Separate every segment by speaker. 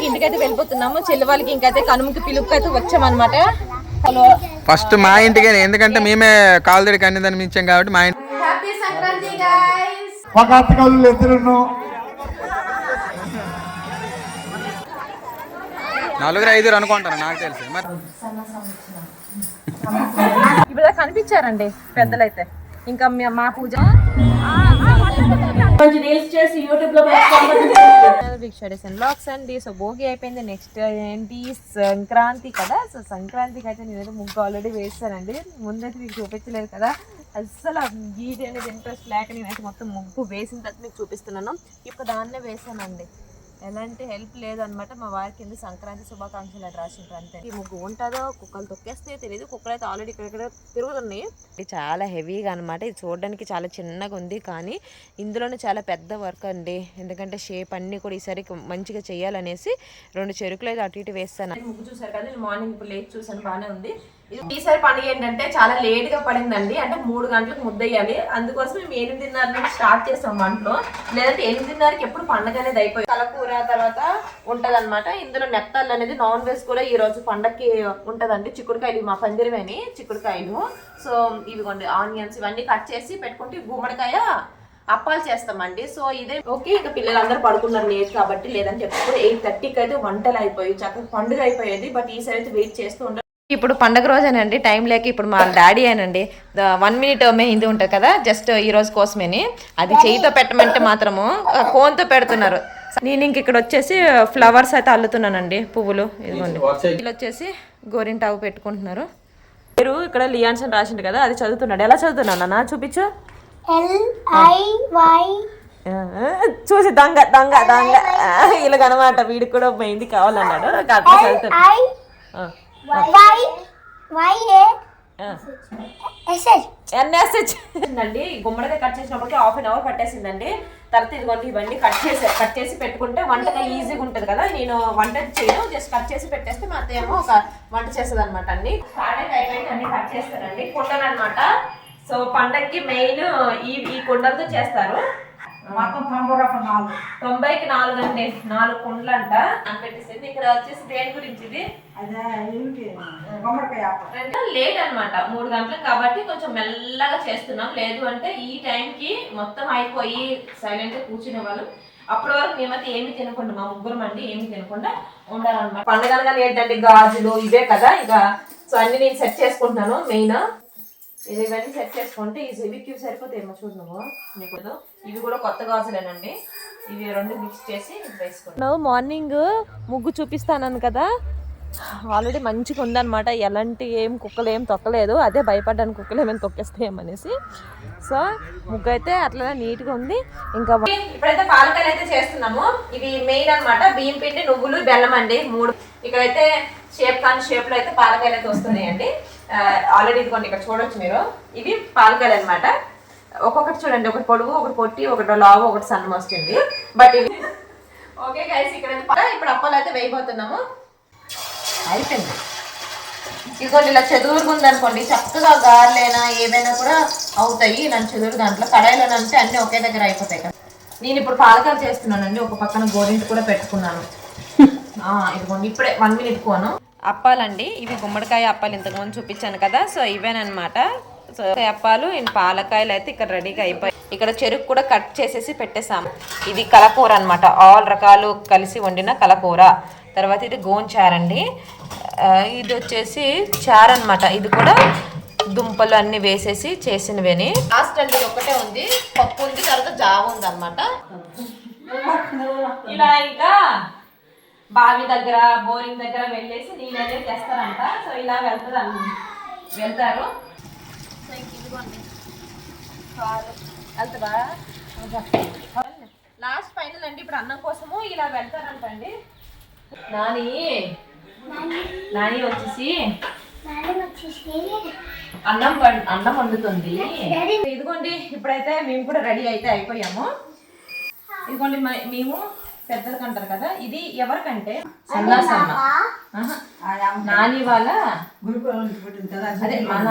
Speaker 1: వాళ్ళకి ఇంటికైతే వెళ్ళిపోతున్నాము. చెల్లి వాళ్ళకి ఇంకైతే కనుమకి పిలుపుకి అయితే వచ్చామన్నమాట. హలో.
Speaker 2: ఫస్ట్ మా ఇంటికే ఎందుకంటే మేమే కాలుదడి కన్నిదని మించాం కాబట్టి మా ఇంటి
Speaker 1: హ్యాపీ సంక్రాంతి గైస్
Speaker 3: ఒక అత్తగారు ఇద్దరును
Speaker 2: నలుగురు ఐదుగురు అనుకుంటారు నాకు తెలిసి. మరి
Speaker 1: ఇప్పుడు కనిపించారండి పెద్దలైతే. ఇంకా మీ- అండి. సో భోగి అయిపోయింది. నెక్స్ట్ ఏంటి? సంక్రాంతి కదా. సో సంక్రాంతికి అయితే నేనైతే ముగ్గు ఆల్రెడీ వేస్తానండి ముందైతే మీకు చూపించలేదు కదా. అస్సలు గీటి అనేది ఇంట్రెస్ట్ లేక నేనైతే మొత్తం ముగ్గు వేసిన తర్వాత మీకు చూపిస్తున్నాను. ఇప్పుడు దాన్నే వేసానండి ఎలాంటి హెల్ప్ లేదనమాట మా వారికి కింద సంక్రాంతి శుభాకాంక్షలు అని రాసింటారు అంతే. ఈ ముగ్గు ఉంటుందో కుక్కలు తొక్కేస్తే తెలియదు కుక్కలు అయితే ఆల్రెడీ ఇక్కడ తిరుగుతున్నాయి. ఇది చాలా హెవీగా అనమాట ఇది చూడడానికి చాలా చిన్నగా ఉంది కానీ ఇందులోనే చాలా పెద్ద వర్క్ అండి. ఎందుకంటే షేప్ అన్ని కూడా ఈసారి మంచిగా చేయాలనేసి రెండు చెరుకులు అయితే అటు ఇటు వేస్తాను. ముగ్గు చూసారు కదా మార్నింగ్ ఇప్పుడు లేట్ చూసాను బాగానే ఉంది. ఈసారి పండుగ ఏంటంటే చాలా లేట్గా పడిందండి. అంటే మూడు గంటలకు ముద్దయ్యాలి అందుకోసం మేము ఎనిమిదిన్నర నుంచి స్టార్ట్ చేస్తాం వంటలో. లేదంటే ఎనిమిదిన్నరకి ఎప్పుడు పండగ అనేది అయిపోయి కలకూర తర్వాత ఉంటదన్నమాట. ఇందులో నెత్తాలు అనేది నాన్ వెజ్ కూడా ఈ రోజు పండగకి ఉంటదండి. చిక్కుడుకాయలు మా పందిరమేని చిక్కుడుకాయలు. సో ఇవిగోండి ఆనియన్స్ ఇవన్నీ కట్ చేసి పెట్టుకుంటే గుమ్మడికాయ అప్పాలు చేస్తామండి. సో ఇదే ఓకే ఇంకా పిల్లలందరూ పడుకున్నారు లేదు కాబట్టి లేదని చెప్పి ఎయిట్ థర్టీకి అయితే వంటలు అయిపోయి చక్కగా పండుగ అయిపోయేది. బట్ ఈసారి అయితే వెయిట్ చేస్తూ ఉండదు ఇప్పుడు పండగ రోజేనండి టైం లేక ఇప్పుడు మా డాడీ అనండి వన్ మినిట్ మెహందీ ఉంటుంది కదా జస్ట్ ఈ రోజు కోసమేని. అది చేయితో పెట్టమంటే మాత్రము ఆ, కోన్తో పెడుతున్నారు. నేను ఇంక ఇక్కడ వచ్చేసి ఫ్లవర్స్ అయితే అల్లుతున్నానండి పువ్వులు ఇదిగోండి. వీళ్ళు వచ్చేసి గోరింటావు పెట్టుకుంటున్నారు. మీరు ఇక్కడ లియాన్స్ అని రాసిండు కదా అది చదువుతున్నాడు. ఎలా చదువుతున్నాను నాన్న? చూపించు. చూసి దొంగ దొంగ దొంగ. ఇలాగనమాట వీడికి కూడా మెహందీ కావాలన్నాడు. అట్లా
Speaker 4: ఐ
Speaker 1: ఆ,
Speaker 4: వై ఏ
Speaker 1: ఎన్ఎస్హెచ్ అండి గుమ్మడికాయ కట్ చేసినప్పటికి హాఫ్ అన్ అవర్ పట్టేసిందండి. తర్వాత ఇదిగోండి ఇవన్నీ కట్ చేసి కట్ చేసి పెట్టుకుంటే వంటగా ఈజీగా ఉంటుంది కదా. నేను వంట చేయను జస్ట్ కట్ చేసి పెట్టేస్తే మా అత్తయ్య ఏమో ఒక వంట చేస్తుంది అనమాట అండి అయిపోయింది అన్ని కట్ చేస్తారండి. కుండలు అనమాట సో పండక్కి మెయిన్ ఈ ఈ కుండలతో చేస్తారు.
Speaker 3: మొత్తం తొంభై రూపాయలు నాలుగు.
Speaker 1: తొంభైకి నాలుగు అండి. నాలుగు కుండలు అంట అని పెట్టేసింది ఇక్కడ వచ్చేసి దేని గురించి ఇది?
Speaker 3: అదే గుమ్మడికాయ
Speaker 1: లేట్ అన్నమాట. మూడు గంటలకు కాబట్టి కొంచెం మెల్లగా చేస్తున్నాం. లేదు అంటే ఈ టైంకి మొత్తం అయిపోయి సైలెంట్గా కూర్చునే వాళ్ళు. అప్పటి వరకు మేమైతే ఏమి తినకుండా మా ముగ్గురం అండి ఏమి తినకుండా ఉండాలన్నమాట. పండుగ అనగానే ఏంటంటే గాజులు ఇవే కదా. ఇక సో అన్ని నేను సెట్ చేసుకుంటున్నాను. మెయిన్ ఇది ఇవన్నీ సెట్ చేసుకుంటే ఈ ఇవికి సరిపోతాయేమో చూద్దాము. మీకు ఇవి కూడా కొత్త గాజులేనండి. ఇవి రెండు మిక్స్ చేసి వేసుకుంటాం మార్నింగ్ ముగ్గు చూపిస్తాను కదా. ఆల్రెడీ మంచిగా ఉందన్నమాట. ఎలాంటి ఏం కుక్కలు ఏం తొక్కలేదు. అదే భయపడ్డాను కుక్కలు ఏమైనా తొక్కేస్తాయేమనేసి. సో ముగ్గు అయితే అట్లనే నీట్గా ఉంది. ఇంకా ఇప్పుడైతే పాలకాయలు అయితే చేస్తున్నాము. ఇవి మెయిన్ అన్నమాట. బియ్యం పిండి నువ్వులు బెల్లం అండి మూడు. ఇక్కడైతే షేప్ కాని షేప్లో అయితే పాలకాయలు అయితే వస్తున్నాయండి. ఆల్రెడీ ఇదిగోండి ఇక్కడ చూడొచ్చు మీరు. ఇవి పాలకాయలు అన్నమాట. ఒక్కొక్కటి చూడండి ఒకటి పొడుగు ఒకటి పొట్టి ఒకటి లావు ఒకటి సన్నం వస్తుంది బట్ ఇవి ఓకే గైస్ ఇక్కడ ఇప్పుడు అప్పాలు అయితే వేయబోతున్నాము. అయిపోయింది. ఇదిగోండి ఇలా చదువుకుంది ఉందనుకోండి చక్కగా గార్లైనా ఏమైనా కూడా అవుతాయి. నన్ను చదువు దాంట్లో కడాయిలో అంటే అన్ని ఒకే దగ్గర అయిపోతాయి కదా. నేను ఇప్పుడు పాలకాలు చేస్తున్నానండి ఒక పక్కన గోరింటి కూడా పెట్టుకున్నాను. ఇదిగోండి ఇప్పుడే వన్ మినిట్ కోను అప్పాలండి ఇవి గుమ్మడికాయ అప్పాలు ఇంతకుముందు చూపించాను కదా సో ఇవేనమాట సో అండ్ పాలకాయలు అయితే ఇక్కడ రెడీగా అయిపోయి ఇక్కడ చెరుకు కూడా కట్ చేసేసి పెట్టేసాము ఇది కలకూర అన్నమాట. ఆల్ రకాలు కలిసి వండిన కలకూర తర్వాత ఇది గోంచారండి ఆ, ఇది వచ్చేసి చారు అనమాట ఇది కూడా దుంపలు అన్ని వేసేసి చేసినవేని. లాస్ట్ అండి ఇది ఒకటే ఉంది. పప్పు ఉంది తర్వాత జావ ఉంది అనమాట ఇలా ఇంకా బావి దగ్గర బోరింగ్ దగ్గర వెళ్ళేసి నీళ్ళు అనేది తెస్తారంట. సో ఇలా వెళ్తారు వెళ్తారు. ఇదిగోండి కారు వెళ్తుందా లాస్ట్ ఫైనల్ అండి. ఇప్పుడు అన్నం కోసము ఇలా వెళ్తారంట అండి నాని. నాని వచ్చేసి అన్నం అన్నం వండుతుంది. ఇదిగోండి ఇప్పుడైతే మేము కూడా రెడీ అయితే అయిపోయాము. ఇదిగోండి మ- మేము పెద్దలకు అంటారు కదా ఇది ఎవరికంటే? సన్నాసమ్మ ఆహా. నాని వాళ్ళ అదే మన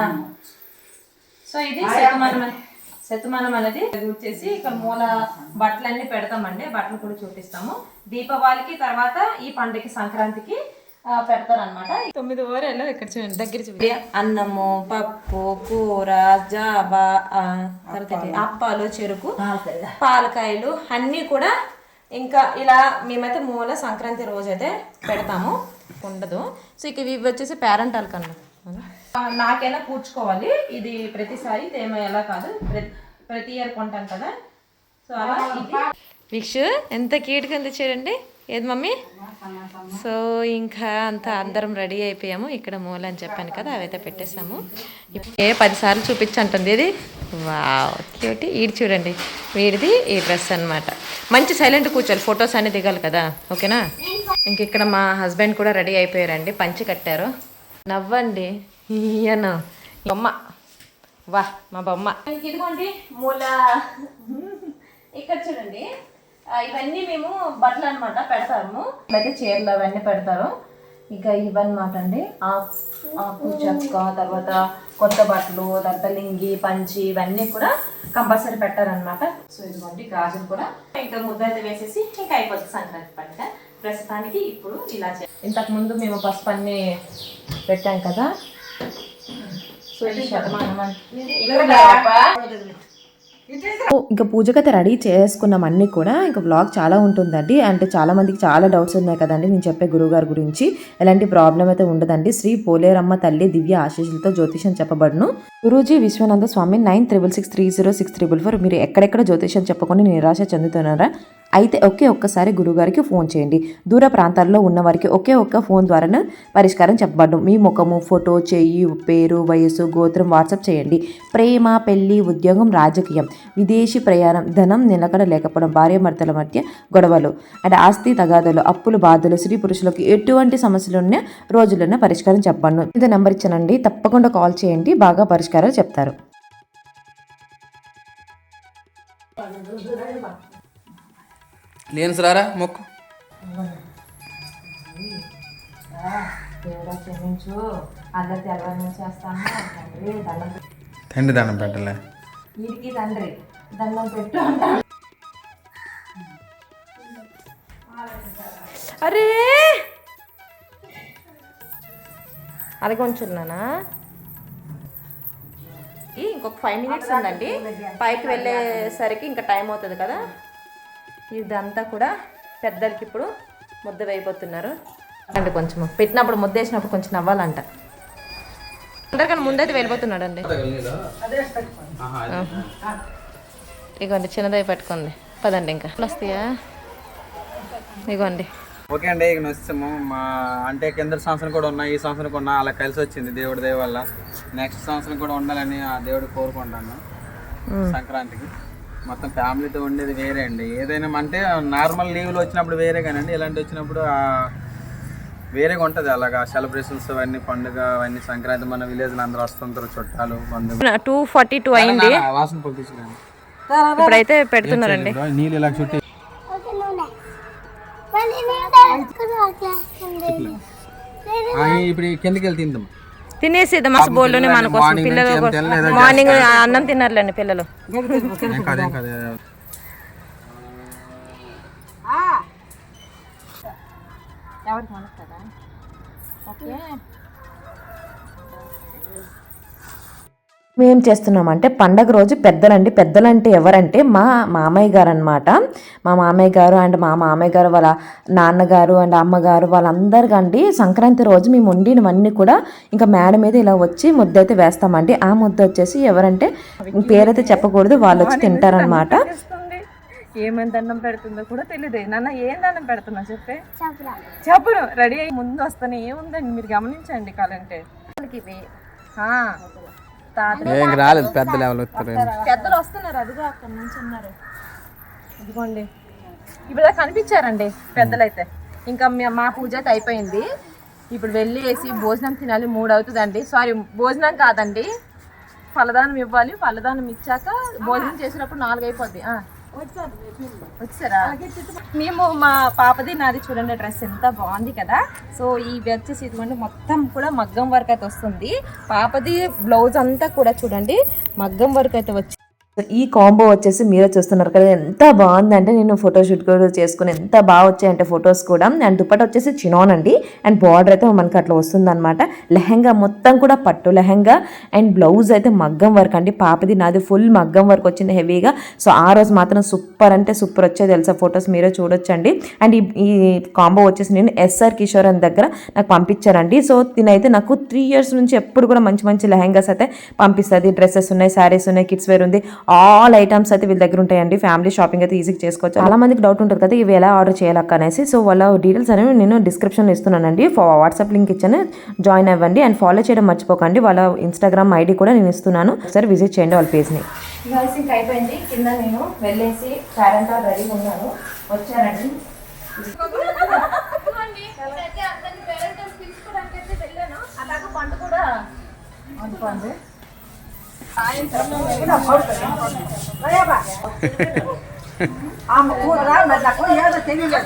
Speaker 1: సో ఇది శతమానం శతమానం అనేది వచ్చేసి ఇక్కడ మూల బట్టలన్నీ పెడతామండి. బట్టలు కూడా చూపిస్తాము. దీపావళికి తర్వాత ఈ పండుగ సంక్రాంతికి పెడతారు అనమాట తొమ్మిది ఓరేళ్ళు ఇక్కడ చూడండి దగ్గర చూడండి అన్నము పప్పు కూర జాబా? అప్పాలు. చెరుకు పాలకాయలు అన్నీ కూడా ఇంకా ఇలా మేమైతే మూల సంక్రాంతి రోజు అయితే పెడతాము. ఉండదు. సో ఇక ఇవి వచ్చేసి పేరెంటాలు కన్నా నాకైనా కూర్చుకోవాలి. ఇది ప్రతిసారి తేమ ఎలా కాదు. ప్రతి ఇయర్ కొంటాం కదా. సో అలా విక్షు ఎంత క్యూట్గా ఉంది చూడండి. ఏది మమ్మీ? సో ఇంకా అంతా అందరం రెడీ అయిపోయాము. ఇక్కడ మూల అని చెప్పాను కదా అవైతే పెట్టేసాము ఇప్పుడు ఏ పదిసార్లు చూపించంటుంది ఇది. Wow cute. ఈడు చూడండి. వీడిది ఈ డ్రెస్ అన్నమాట. మంచి సైలెంట్ కూర్చోాలి ఫొటోస్ అన్ని దిగాలి కదా. ఓకేనా? ఇంక ఇక్కడ మా హస్బెండ్ కూడా రెడీ అయిపోయారండి. పంచి కట్టారు. నవ్వండి. ఈయన. బొమ్మ. వా మా బొమ్మ. ఇదిగోండి మూల. ఇక్కడ చూడండి. ఇవన్నీ మేము బట్టలు అనమాట పెడతాము. అయితే చీరలు అవన్నీ పెడతారు. ఇంకా ఇవన్నమాట అండి. ఆకు ఆకు చెక్క తర్వాత కొత్త బట్టలు తర్వాత లింగి పంచి ఇవన్నీ కూడా కంపల్సరీ పెట్టారనమాట సో ఇదిగోండి గాజులు కూడా. ఇంకా ముద్ద అయితే వేసేసి ఇంకా అయిపోతుంది సంక్రాంతి పండుగ. ప్రస్తుతానికి ఇప్పుడు ఇలా చే ఇంతకు ముందు మేము పసుపు అన్ని పెట్టాం కదా.
Speaker 5: ఇంకా పూజకైతే రెడీ చేసుకున్నాం అన్నీ కూడా. ఇంకా బ్లాగ్ చాలా ఉంటుందండి. అంటే చాలా మందికి చాలా డౌట్స్ ఉన్నాయి కదండి. నేను చెప్పే గురువుగారి గురించి. ఎలాంటి ప్రాబ్లం అయితే ఉండదండి. శ్రీ పోలేరమ్మ తల్లి దివ్య ఆశీస్సులతో జ్యోతిషం చెప్పబడును. Guruji Vishwananda Swami nine triple six three zero six triple four మీరు ఎక్కడెక్కడ జ్యోతిషం చెప్పకుండా నిరాశ చెందుతున్నారా? అయితే ఒకే ఒక్కసారి గురుగారికి ఫోన్ చేయండి. దూర ప్రాంతాల్లో ఉన్న వారికి ఒకే ఒక్క ఫోన్ ద్వారానే పరిష్కారం చెప్పబడ్డం మీ ముఖము ఫోటో చెయ్యి పేరు వయసు గోత్రం వాట్సాప్ చేయండి. ప్రేమ పెళ్ళి ఉద్యోగం రాజకీయం. విదేశీ ప్రయాణం ధనం నిలకడ లేకపోవడం భార్యాభర్తల మధ్య గొడవలు. అండ్ ఆస్తి తగాదలు అప్పులు బాధలు స్త్రీ పురుషులకు ఎటువంటి సమస్యలున్న రోజుల్లోనే పరిష్కారం చెప్పబడ్డం ఇది నెంబర్ ఇచ్చానండి. తప్పకుండా కాల్ చేయండి. బాగా పరిష్కారాలు చెప్తారు.
Speaker 2: లేని రారా మొక్కు.
Speaker 1: తండ్రి దండం
Speaker 2: పెట్టలే.
Speaker 1: వీడికి తండ్రి. దండం పెట్టు అంటాను అరే! అది కొంచున్నానా ఇంకొక ఫైవ్ మినిట్స్ ఉందండి. పైకి వెళ్ళేసరికి ఇంకా టైం అవుతుంది కదా? ఇదంతా కూడా పెద్దలకి ఇప్పుడు ముద్ద వేయిపోతున్నారు అంటే కొంచెం పెట్టినప్పుడు ముద్ద వేసినప్పుడు కొంచెం నవ్వాలంట. అందరికన్నా ముందైతే వెళ్ళిపోతున్నాడు అండి ఇగోండి చిన్నదై పట్టుకుంది. పదండి ఇంకా. వస్తాయా? ఇగోండి.
Speaker 2: ఓకే అండి ఇక వస్తాము మా అంటే కింద సంవత్సరం కూడా ఉన్నా ఈ సంవత్సరం కూడా ఉన్నా అలా కలిసి వచ్చింది దేవుడి దయ వల్ల. నెక్స్ట్ సంవత్సరం కూడా ఉండాలని ఆ దేవుడు కోరుకుంటాను సంక్రాంతికి. మొత్తం ఫ్యామిలీతో ఉండేది వేరే అండి. ఏదైనా అంటే నార్మల్ లీవ్లు వచ్చినప్పుడు వేరే కానండి. ఇలాంటి వచ్చినప్పుడు ఆ వేరేగా ఉంటుంది అలాగా. సెలబ్రేషన్స్ అవన్నీ పండుగ అవన్నీ సంక్రాంతి మన విలేజ్లో అందరూ వస్తుంటారు చుట్టాలు
Speaker 1: టూ ఫార్టీ టూ అయింది.
Speaker 2: వాసన
Speaker 1: ఇప్పుడైతే పెడుతున్నారండి
Speaker 2: నీళ్ళు ఇలా చుట్టి. ఇప్పుడు కిందకి వెళ్ళి తిందాం
Speaker 1: తినేసేద్దాం. మస్తు బోల్లోనే మన కోసం. పిల్లలు? మార్నింగ్ అన్నం తిన్నారులేండి పిల్లలు.
Speaker 5: మేము చేస్తున్నామంటే పండగ రోజు పెద్దలండి. పెద్దలంటే ఎవరంటే మా మామయ్య గారు అనమాట మా మామయ్య గారు అండ్ మా మామయ్య గారు వాళ్ళ నాన్నగారు అండ్ అమ్మగారు వాళ్ళందరికండి సంక్రాంతి రోజు మేము వండినవన్నీ కూడా ఇంకా మేడ మీద ఇలా వచ్చి ముద్ద అయితే వేస్తామండి. ఆ ముద్ద వచ్చేసి ఎవరంటే పేరైతే చెప్పకూడదు వాళ్ళు వచ్చి తింటారనమాట
Speaker 1: ఏమేమి దండం పెడుతుందో కూడా తెలియదు నాన్న ఏం దండం పెడుతున్నా చెప్పే.
Speaker 4: చెప్పరా
Speaker 1: రెడీ అయ్యి ముందు వస్తాను ఏముందండి? మీరు గమనించండి కాలంటే. ఇవి. ఆ, తాత
Speaker 2: ఏం రాలేదు పెద్ద లెవెల్ వస్తారు
Speaker 1: పెద్దలు వస్తున్నారు అదిగో అక్కడ నుంచి ఉన్నారు. ఇదిగోండి. ఇప్పుడు కనిపించారండి పెద్దలైతే. ఇంకా మే- పూజ అయిపోయింది. ఇప్పుడు వెళ్ళి వేసి భోజనం తినాలి మూడు అవుతుందండి. సారీ భోజనం కాదండి. ఫలదానం ఇవ్వాలి ఫలదానం ఇచ్చాక భోజనం చేసినప్పుడు నాలుగు అయిపోద్ది. ఆ. వచ్చారా? మేము మా పాపది నాది చూడండి డ్రెస్ ఎంత బాగుంది కదా. సో ఈ వచ్చేసి ఇదిగోండి మొత్తం కూడా మగ్గం వర్క్ అయితే వస్తుంది. పాపది బ్లౌజ్ అంతా కూడా చూడండి మగ్గం వర్క్ అయితే వచ్చి
Speaker 5: ఈ కాంబో వచ్చేసి మీరే చూస్తున్నారు కదా ఎంత బాగుందంటే నేను ఫోటోషూట్ కూడా చేసుకుని ఎంత బాగా వచ్చాయంటే ఫొటోస్ కూడా. అండ్ దుప్పట వచ్చేసి చినోన్ అండి. అండ్ బార్డర్ అయితే మనకి అట్లా వస్తుందన్నమాట. లెహంగా మొత్తం కూడా పట్టు లెహంగా. అండ్ బ్లౌజ్ అయితే మగ్గం వర్క్ అండి. పాపది నాది ఫుల్ మగ్గం వర్క్ వచ్చింది హెవీగా సో ఆ రోజు మాత్రం సూపర్ అంటే సూపర్ వచ్చాయి తెలుసా ఫొటోస్ మీరే చూడొచ్చండి. అండ్ ఈ ఈ కాంబో వచ్చేసి నేను ఎస్ఆర్ కిషోర్ అని దగ్గర నాకు పంపించారండి. సో తినైతే నాకు త్రీ ఇయర్స్ నుంచి ఎప్పుడు కూడా మంచి మంచి లెహంగాస్ అయితే పంపిస్తుంది. డ్రెస్సెస్ ఉన్నాయి శారీస్ ఉన్నాయి కిడ్స్ వేర్ ఉంది. ఆల్ ఐటమ్స్ అయితే వీళ్ళ దగ్గర ఉంటాయండి. ఫ్యామిలీ షాపింగ్ అయితే ఈజీగా చేసుకోవచ్చు. చాలా మందికి డౌట్ ఉంటుంది కదా ఇవి ఎలా ఆర్డర్ చేయాలక్క అనేసి. సో వాళ్ళ డీటెయిల్స్ అనేవి నేను డిస్క్రిప్షన్లో ఇస్తున్నానండి. వాట్సాప్ లింక్ ఇచ్చాను. జాయిన్ అవ్వండి అండ్ ఫాలో చేయడం మర్చిపోకండి. వాళ్ళ ఇన్స్టాగ్రామ్ ఐడి కూడా నేను ఇస్తున్నాను. ఒకసారి విజిట్ చేయండి వాళ్ళ పేజ్ని
Speaker 1: అయిపోయింది. కింద నేను వెళ్ళేసి పేరెంట్ రెడీగా ఉన్నాను. వచ్చారండి
Speaker 3: ఆమె నాకు ఏదో తెలియలేదు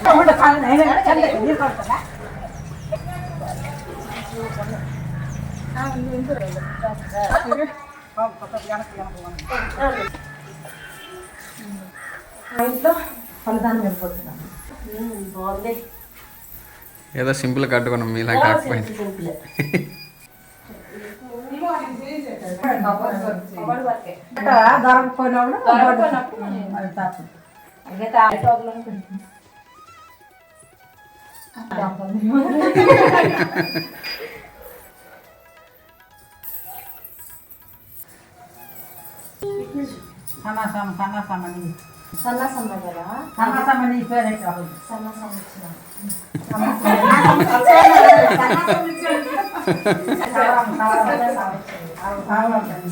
Speaker 1: ఇంట్లో ఫలితాన్ని వెళ్ళిపోతున్నాను బాగుంది
Speaker 2: ఏదో సింపుల్ కట్టుకున్నాం మీలా కాకపోయింది.
Speaker 1: కబడి
Speaker 3: దొరకపోయినప్పుడు
Speaker 1: దొరకకపోయినప్పుడు
Speaker 3: అది తప్పు.
Speaker 1: ఇంకా తాళి ప్రాబ్లం
Speaker 3: సన్నాసం సన్నాసమని
Speaker 1: సన్నాసం కదా
Speaker 3: సన్నాసమని ఈ పేరు ఎట్లా ఉంది?
Speaker 1: సన్నాసం ఇచ్చిన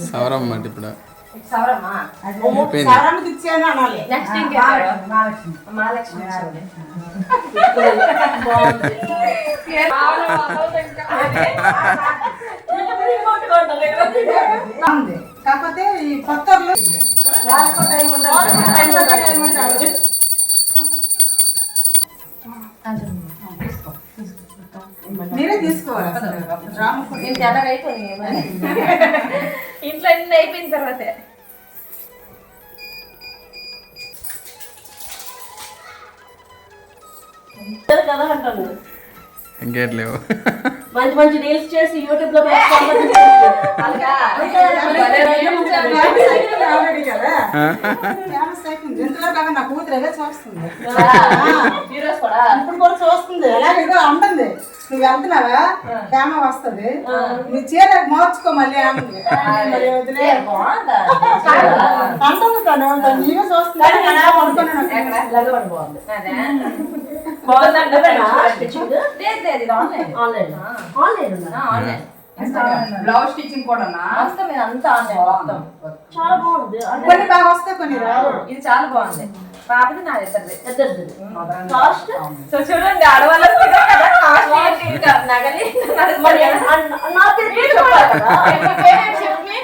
Speaker 2: సవరం మాట ఇప్పుడు.
Speaker 1: సవరమ్మా
Speaker 2: అయిపోయింది.
Speaker 3: సవరానికి ఇచ్చాను తీసుకోవాలి
Speaker 1: నేను తెల్లగా అయిపోయింది? మరి. ఇంట్లో అన్ని అయిపోయిన తర్వాతే. కదా అంటాను
Speaker 2: ఇంకేట్లేవు
Speaker 1: మంచి మంచి రీల్స్ చేసి
Speaker 3: యూట్యూబ్లో నా కూతురు చూస్తుంది ఇప్పుడు కూడా చూస్తుంది అలాగే అంటుంది నువ్వు వెళ్తున్నావా హేమ వస్తుంది నీ చీర మార్చుకో మళ్ళీ అంటుంది తను నీవే చూస్తున్నాను బ్లౌజ్ స్టిచ్చింగ్ కూడా
Speaker 1: చాలా బాగుంది.
Speaker 3: కొన్ని బాగా వస్తాయి కొన్ని రావు.
Speaker 1: ఇది చాలా బాగుంది. పాపది నా ఇద్దరిది ఇద్దరిది కాస్ట్ సో చూడండి ఆడవాళ్ళకి ఇదే కదా కాస్ట్ ఏంటి? ఇంకా నగలి? మరి నా పేరు చెప్పాలి కదా. చెప్పి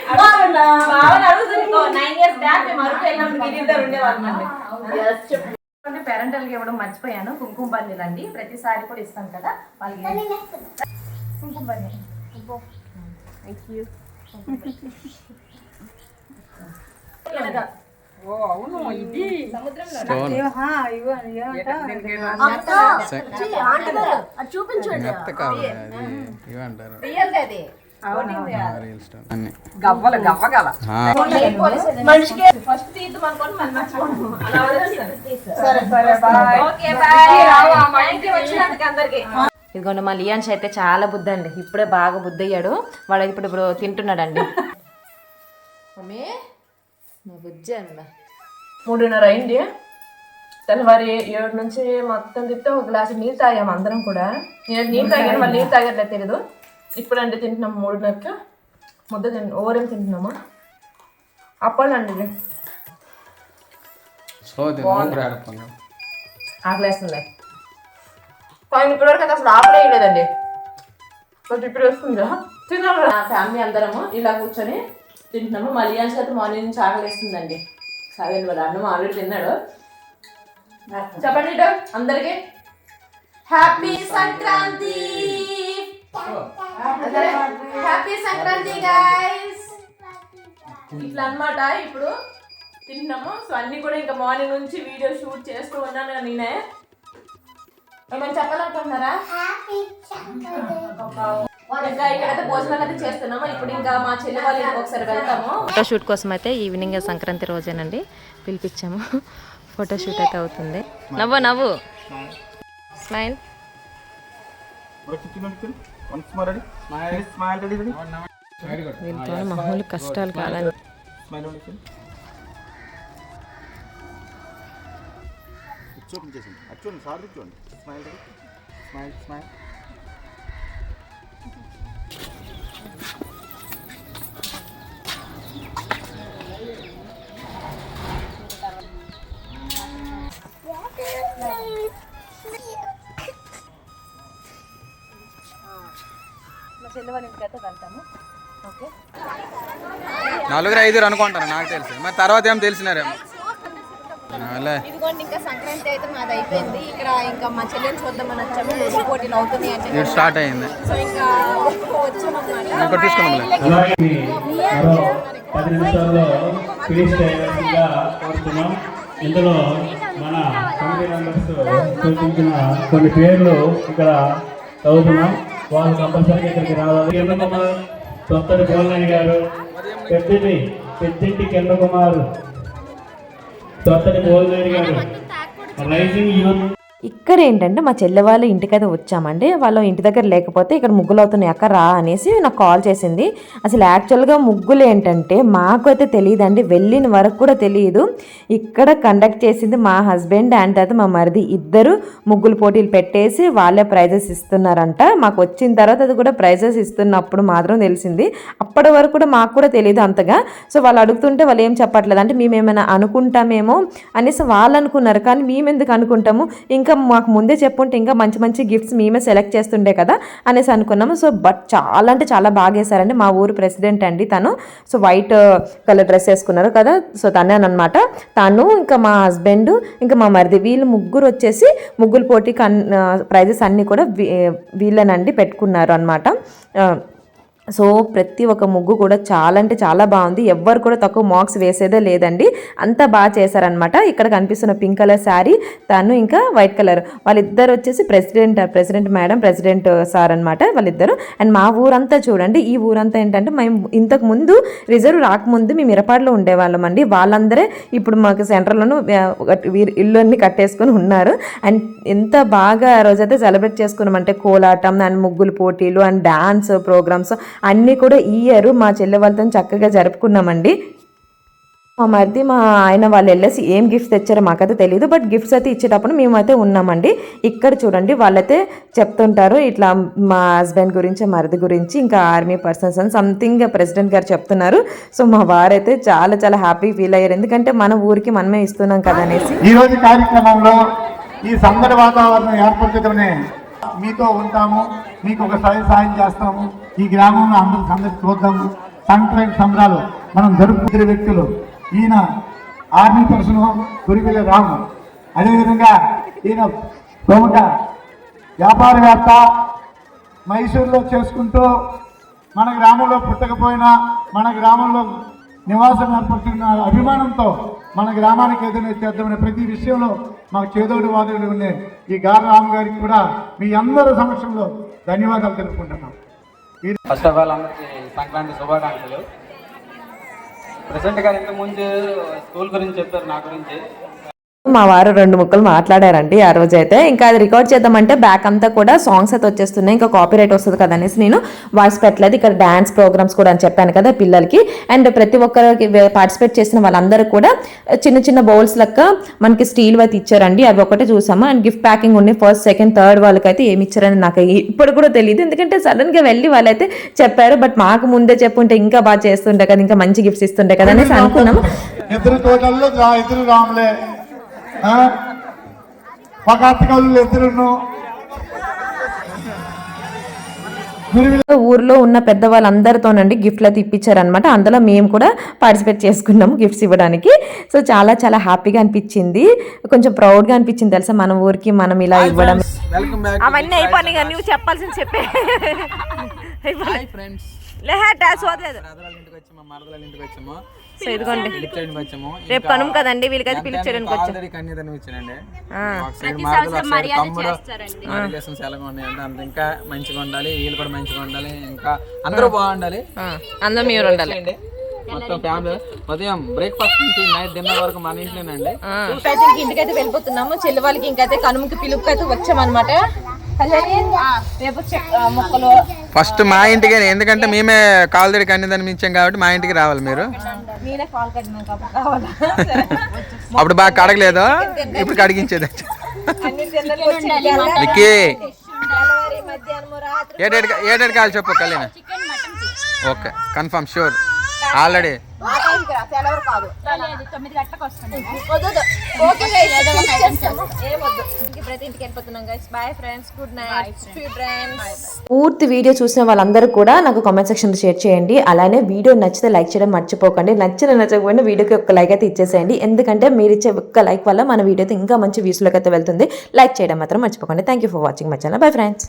Speaker 1: బావని అడుగుతుంది నైన్ ఇయర్స్ బ్యాక్ మేము అరకు వెళ్ళినప్పుడు మీరు ఇద్దరు ఉండేవాళ్ళండి అంటే పేరెంటల్కి ఇవ్వడం మర్చిపోయాను. కుంకుమ బన్నీలు అండి. ప్రతిసారి కూడా ఇస్తాం కదా. వాళ్ళకి కుంకుమ థ్యాంక్
Speaker 2: అన్ని.
Speaker 3: గవ్వలు గవ్వగల.
Speaker 1: ఫస్ట్
Speaker 5: ఇదిగోండి మా లియాన్స్ అయితే చాలా బుద్ధి అండి ఇప్పుడే బాగా బుద్ధి అయ్యాడు వాడు ఇప్పుడు ఇప్పుడు తింటున్నాడండి.
Speaker 1: మమ్మీ మా బుజ్జి అన్న. మూడున్నర అయింది. తెల్లవారి ఏడు నుంచి మొత్తం తిప్పితే ఒక గ్లాసు నీళ్ళు తాగాము అందరం కూడా. నేను నీళ్ళు తాగాను వాళ్ళు నీళ్ళు తాగట్లేదు తెలియదు ఇప్పుడు అంటే తింటున్నాం మూడున్నరకి. ముద్ద తిన్ ఓవరేం తింటున్నాము? అప్పాలండి. ఇది
Speaker 2: సో దీని ఊపిరి ఆడపంగా
Speaker 1: ఆకలేస్తుంది కానీ ఇప్పటివరకు అయితే అసలు ఆకలే లేదండి బట్ ఇప్పుడు వస్తుంది? తిన్నాము ఫ్యామిలీ అందరము ఇలా కూర్చొని తింటున్నాము. మళ్ళీ అయితే మార్నింగ్ నుంచి ఆకలేస్తుందండి. సరే వాళ్ళ అన్నం ఆల్రెడీ తిన్నాడు. చెప్పండి అందరికి happy Sankranti! Happy Sankranti guys ఇట్లా అన్నమాట ఇప్పుడు తిన్నాము. సో అన్ని కూడా ఇంకా మార్నింగ్ నుంచి వీడియో షూట్ చేస్తూ ఉన్నాను నేనే. ఏమైనా చెప్పాలనుకుంటున్నారా?
Speaker 4: హ్యాపీ చక్కగా
Speaker 1: ఇంకా ఇక్కడైతే భోజనాలు అయితే చేస్తున్నాము. ఇప్పుడు ఇంకా మా చెల్లి వాళ్ళ ఇంటికి ఒకసారి వెళ్తాము.
Speaker 6: ఫోటోషూట్ కోసం అయితే ఈవినింగ్ సంక్రాంతి రోజేనండి. పిలిపించాము. ఫోటోషూట్ అయితే అవుతుంది. నవ్వు నవ్వు. స్మైల్ వీళ్ళతో మామూలు కష్టాలు కాదని
Speaker 2: స్మైల్
Speaker 1: మా చెల్లి వాళ్ళ ఇంటికి అయితే వెళ్తాము ఓకే?
Speaker 2: నలుగురు ఐదుగురు అనుకుంటాను నాకు తెలిసి. మరి తర్వాత ఏం తెలిసినారేమో
Speaker 1: ఇదిగోండి ఇంకా సంక్రాంతి అయితే మాది అయిపోయింది. ఇక్కడ ఇంకా మా చెల్లెని చూద్దామని వచ్చాము. ముగ్గు పోటీలు అవుతుంది అంటే
Speaker 2: ఇప్పుడు స్టార్ట్ అయింది.
Speaker 1: సో ఇంకా వచ్చామన్నమాట.
Speaker 2: ఇంకోటి తీసుకుందాంలే.
Speaker 7: అలాగే మరో పది నిమిషాల్లో ఫినిష్ చేయవలసిందిగా కోరుతున్నాం. ఇందులో మన కమిటీ మెంబర్స్ సూచించిన కొన్ని పేర్లు ఇక్కడ చదువుతున్నాం. వాళ్ళు కంపల్సరీగా ఇక్కడికి రావాలి. కిరణకుమార్ తొత్తడి పోలని గారు పెద్దింటి పెద్దింటి కిరణకుమార్ తొత్తడి పోలని గారు. రైజింగ్ యూత్
Speaker 5: ఇక్కడ ఏంటంటే మా చెల్లె వాళ్ళ ఇంటికైతే వచ్చామండి. వాళ్ళు ఇంటి దగ్గర లేకపోతే ఇక్కడ ముగ్గులు అవుతున్నాయి. అక్క రా అనేసి నాకు కాల్ చేసింది. అసలు యాక్చువల్గా ముగ్గులు ఏంటంటే మాకు అయితే తెలియదండి. వెళ్ళిన వరకు కూడా తెలియదు. ఇక్కడ కండక్ట్ చేసింది మా హస్బెండ్ అండ్ తర్వాత మా మరిది ఇద్దరు ముగ్గులు పోటీలు పెట్టేసి వాళ్ళే ప్రైజెస్ ఇస్తున్నారంట. మాకు వచ్చిన తర్వాత అది కూడా ప్రైజెస్ ఇస్తున్నప్పుడు మాత్రం తెలిసింది. అప్పటి వరకు కూడా మాకు కూడా తెలియదు అంతగా. సో వాళ్ళు అడుగుతుంటే వాళ్ళు ఏం చెప్పట్లేదు. అంటే మేము ఏమైనా అనుకుంటామేమో అనేసి వాళ్ళు అనుకున్నారు. కానీ మేము ఎందుకు అనుకుంటాము? ఇంకా ఇంకా మాకు ముందే చెప్పుంటే ఇంకా మంచి మంచి గిఫ్ట్స్ మేమే సెలెక్ట్ చేస్తుండే కదా అనేసి అనుకున్నాము. సో బట్ చాలా అంటే చాలా బాగా వేశారండి. మా ఊరు ప్రెసిడెంట్ అండి తను. సో వైట్ కలర్ డ్రెస్ వేసుకున్నారు కదా. సో తనే అనమాట. తను ఇంకా మా హస్బెండ్ ఇంకా మా మరిది వీళ్ళు ముగ్గురు వచ్చేసి ముగ్గులు పోటీకి అన్ ప్రైజెస్ uh, అన్నీ కూడా వీ- వీళ్ళనండి పెట్టుకున్నారు అనమాట. సో ప్రతి ఒక్క ముగ్గు కూడా చాలా అంటే చాలా బాగుంది. ఎవ్వరు కూడా తక్కువ మార్క్స్ వేసేదే లేదండి. అంత బాగా చేశారనమాట ఇక్కడ కనిపిస్తున్న పింక్ కలర్ శారీ తను ఇంకా వైట్ కలర్. వాళ్ళిద్దరు వచ్చేసి president president madam president sir అనమాట వాళ్ళిద్దరు. అండ్ మా ఊరంతా చూడండి ఈ ఊరంతా ఏంటంటే మేము ఇంతకు ముందు రిజర్వ్ రాకముందు మేము ఇరపాడులో ఉండేవాళ్ళం అండి. వాళ్ళందరే ఇప్పుడు మాకు సెంటర్లోను ఇల్లు అన్ని కట్టేసుకొని ఉన్నారు. అండ్ ఎంత బాగా ఆ రోజైతే సెలబ్రేట్ చేసుకున్నాం అంటే కోలాటం అండ్ ముగ్గులు పోటీలు అండ్ డ్యాన్స్ ప్రోగ్రామ్స్. అన్నీ కూడా ఈ ఇయర్ మా చెల్లె వాళ్ళతో చక్కగా జరుపుకున్నామండి. మా మరిది మా ఆయన వాళ్ళు వెళ్ళేసి ఏం గిఫ్ట్స్ తెచ్చారో మాకైతే తెలియదు బట్ గిఫ్ట్స్ అయితే ఇచ్చేటప్పుడు మేమైతే ఉన్నామండి. ఇక్కడ చూడండి వాళ్ళైతే చెప్తుంటారు ఇట్లా మా హస్బెండ్ గురించి మరిది గురించి ఇంకా ఆర్మీ పర్సన్స్ అని సంథింగ్ ప్రెసిడెంట్ గారు చెప్తున్నారు. సో మా వారైతే చాలా చాలా హ్యాపీ ఫీల్ అయ్యారు. ఎందుకంటే మన ఊరికి మనమే ఇస్తున్నాం కదా అనేసి.
Speaker 8: ఈ రోజు కార్యక్రమంలో ఈ సందడి వాతావరణం ఏర్పరచడమే మీతో ఉంటాము మీకు ఒక సాయం సాయం చేస్తాము. ఈ గ్రామంలో అందరూ సందడి చూద్దాము సంక్రాంతి సంబరాలు మనం జరుపుకునే వ్యక్తులు. ఈయన ఆర్మీ పర్సన్ కురివిల రాము. అదేవిధంగా ఈయన ప్రముఖ వ్యాపారవేత్త మైసూరులో చేసుకుంటూ మన గ్రామంలో పుట్టకపోయినా మన గ్రామంలో నివాసం ఏర్పడుతున్న అభిమానంతో మన గ్రామానికి ఏదైనా చేద్దామనే ప్రతి విషయంలో మాకు చేదోడు వాదోడు ఉండే ఈ గారు రామ్ గారికి కూడా మీ అందరి సమక్షంలో ధన్యవాదాలు తెలుపుకుంటున్నాం.
Speaker 2: ఫస్ట్ ఆఫ్ ఆల్ అందరికి సంక్రాంతి శుభాకాంక్షలు. ప్రెసిడెంట్ గారు ఇంతకు ముందు స్కూల్ గురించి చెప్పారు నా గురించి.
Speaker 5: మా వారు రెండు ముక్కలు మాట్లాడారండి ఆ రోజు అయితే. ఇంకా అది రికార్డ్ చేద్దామంటే బ్యాక్ అంతా కూడా సాంగ్స్ అయితే వచ్చేస్తున్నాయి. ఇంకా కాపీ రైట్ వస్తుంది కదా అనేసి నేను వాయిస్ పెట్టలేదు. ఇక్కడ డాన్స్ ప్రోగ్రామ్స్ కూడా అని చెప్పాను కదా పిల్లలకి. అండ్ ప్రతి ఒక్కరికి పార్టిసిపేట్ చేసిన వాళ్ళందరూ కూడా చిన్న చిన్న బౌల్స్ లెక్క మనకి స్టీల్ అయితే ఇచ్చారండి. అవి ఒకటే చూసాము. అండ్ గిఫ్ట్ ప్యాకింగ్ ఉండి ఫస్ట్ సెకండ్ థర్డ్ వాళ్ళకైతే ఏమి ఇచ్చారని నాకు ఇప్పుడు కూడా తెలియదు ఎందుకంటే సడన్గా వెళ్ళి వాళ్ళైతే చెప్పారు. బట్ మాకు ముందే చెప్పుంటే ఇంకా బాగా చేస్తుంటే కదా. ఇంకా మంచి గిఫ్ట్స్ ఇస్తుంటే కదా అనేసి అనుకున్నాము.
Speaker 8: ఇద్దరు తోటల్లో ఇద్దరు రాములే. ఇద్దరును
Speaker 5: ఊర్లో ఉన్న పెద్ద వాళ్ళందరితోనండి గిఫ్ట్లు అయితే ఇప్పించారనమాట అందులో మేము కూడా పార్టిసిపేట్ చేసుకున్నాము గిఫ్ట్స్ ఇవ్వడానికి. సో చాలా చాలా హ్యాపీగా అనిపించింది. కొంచెం ప్రౌడ్గా అనిపించింది తెలుసా? మన ఊరికి మనం ఇలా ఇవ్వడం.
Speaker 2: వెల్కమ్ బ్యాక్
Speaker 1: అవన్నీ అయిపోయినాయి కానీ నువ్వు చెప్పాల్సింది చెప్పే.
Speaker 2: ఫ్రెండ్స్
Speaker 1: లేహట సోదలేదు.
Speaker 2: రాధల ఇంటికి వచ్చాము మరదల ఇంటికి వచ్చాము.
Speaker 6: సో ఇదిగోండి. రేపు కనుమ కదండి వీళ్ళకైతే పిలిచేయడానికి వచ్చాం
Speaker 2: ఇంకా మంచిగా ఉండాలి వీళ్ళు కూడా మంచిగా ఉండాలి. ఇంకా అందరూ బాగుండాలి.
Speaker 6: అందరూ మీరు ఉండాలి.
Speaker 2: మొత్తం ఫ్యామిలీ ఉదయం బ్రేక్ఫాస్ట్ నుంచి నైట్ డిన్నర్ వరకు మన ఇంట్లోనండి.
Speaker 1: ఇప్పుడైతే ఇంక ఇంటికైతే వెళ్ళిపోతున్నాము. చెల్లి వాళ్ళకి ఇంకైతే కనుమకి పిలుపుకి అయితే వచ్చామన్నమాట మొక్కలు
Speaker 2: ఫస్ట్ మా ఇంటికి ఎందుకంటే మేమే కాల్దడి కన్యదని మించాం కాబట్టి మా ఇంటికి రావాలి మీరు.
Speaker 1: కాల్
Speaker 2: అప్పుడు బాగా కడగలేదు? ఇప్పుడు కడిగించేది. విక్కీ ఏడేడు ఏడేడు కావాలి చెప్పు Kalyan. Okay confirm sure already.
Speaker 5: పూర్తి వీడియో చూసిన వాళ్ళందరూ కూడా నాకు కామెంట్ సెక్షన్ షేర్ చేయండి. అలానే వీడియో నచ్చితే లైక్ చేయడం మర్చిపోకండి. నచ్చిన నచ్చకపోయినా వీడియోకి ఒక లైక్ అయితే ఇచ్చేసేయండి. ఎందుకంటే మీరు ఇచ్చే ఒక్క లైక్ వల్ల మన వీడియో అయితే ఇంకా మంచి వ్యూస్లోకి అయితే వెళ్తుంది. లైక్ చేయడం మాత్రం మర్చిపోకండి. Thank you for watching my channel bye friends